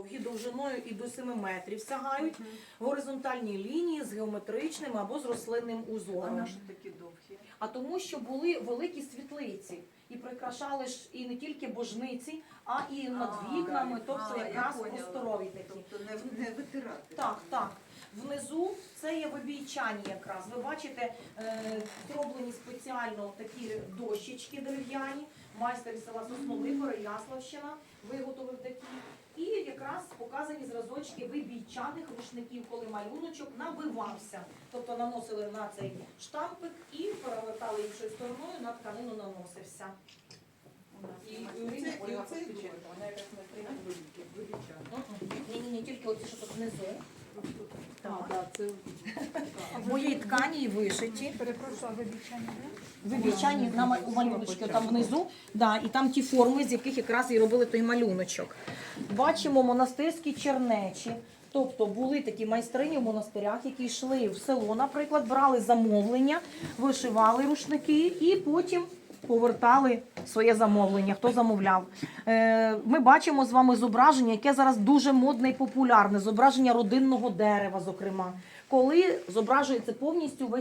довгі довжиною і до 7 метрів сягають, горизонтальні лінії з геометричним або з рослинним А узором. наші такі довгі? А тому, що були великі світлиці і прикрашали ж і не тільки божниці, а і над вікнами, тобто а, я якраз поняла. просторові такі. Тобто не, не витирати. Так, так. Внизу це є вибійчані якраз. Ви бачите, е, зроблені спеціально такі дощечки дерев'яні. Майстер із села Сосновий, Переяславщина виготовив такі. І якраз показані зразочки вибійчаних рушників, коли малюночок набивався. Тобто наносили на цей штампик і перевертали іншою стороною, на тканину наносився. І, ні, ні, тільки оці, що тут внизу. Так. це В моїй ткані і вишиті. Перепрошую, вибічання. Вибічані на ма- у малюночки там внизу, да, і там ті форми, з яких якраз і робили той малюночок. Бачимо монастирські чернечі. Тобто були такі майстрині в монастирях, які йшли в село, наприклад, брали замовлення, вишивали рушники і потім повертали своє замовлення, хто замовляв. Е, Ми бачимо з вами зображення, яке зараз дуже модне і популярне, зображення родинного дерева, зокрема, коли зображується повністю весь